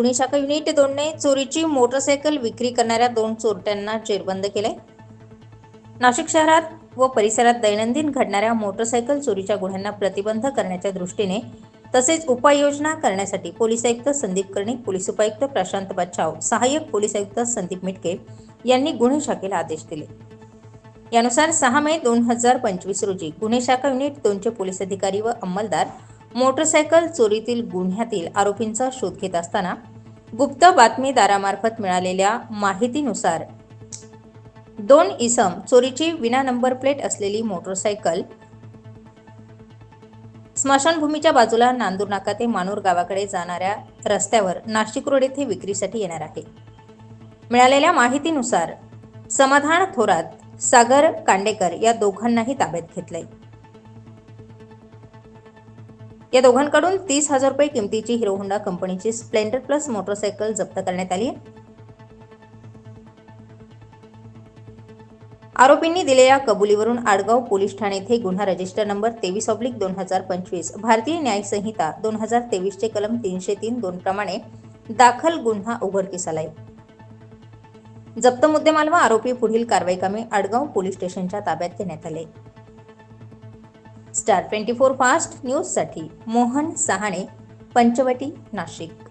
गुन्हे शाखा युनिट दोनने चोरीची मोटरसायकल विक्री करणाऱ्या दोन चोरट्यांना जेरबंद केले. नाशिक शहरात व परिसरात दैनंदिन घडणाऱ्या मोटरसायकल चोरीच्या गुन्ह्यांना प्रतिबंध करण्याच्या दृष्टीने तसेच उपाययोजना करण्यासाठी पोलीस आयुक्त संदीप कर्णिक पोलीस उपायुक्त प्रशांत बच्छाव सहाय्यक पोलीस आयुक्त संदीप मिटके यांनी गुन्हे शाखेला आदेश दिले. यानुसार सहा मे दोन हजार पंचवीस रोजी गुन्हे शाखा युनिट दोनचे पोलीस अधिकारी व अंमलदार मोटरसायकल चोरीतील गुन्ह्यातील आरोपींचा शोध घेत असताना गुप्त बातमीदारामार्फत मिळालेल्या माहितीनुसार दोन इसम चोरीची विना नंबर प्लेट असलेली मोटरसायकल स्मशानभूमीच्या बाजूला नांदूर नाका ते मानूर गावाकडे जाणाऱ्या रस्त्यावर नाशिक रोड येथे विक्रीसाठी येणार आहे. मिळालेल्या माहितीनुसार समाधान थोरात सागर कांडेकर या दोघांनाही ताब्यात घेतलंय. या दोघांकडून तीस हजार रुपये किमतीची हिरो होंडा कंपनीची स्प्लेंडर प्लस मोटरसायकल जप्त करण्यात आली आहे. आरोपींनी दिलेल्या कबुलीवरून आडगाव पोलीस ठाणे येथे गुन्हा रजिस्टर नंबर तेवीस ऑब्लिक दोन हजार पंचवीस भारतीय न्याय संहिता दोन हजार तेवीसचे कलम तीनशे तीन दोन प्रमाणे दाखल गुन्हा उघडकीस आलाय जप्त मुद्देमाल व आरोपी पुढील कारवाईकामी आडगाव पोलीस स्टेशनच्या ताब्यात देण्यात आले. स्टार ट्वेंटी फोर फास्ट न्यूजसाठी मोहन सहाणे पंचवटी नाशिक.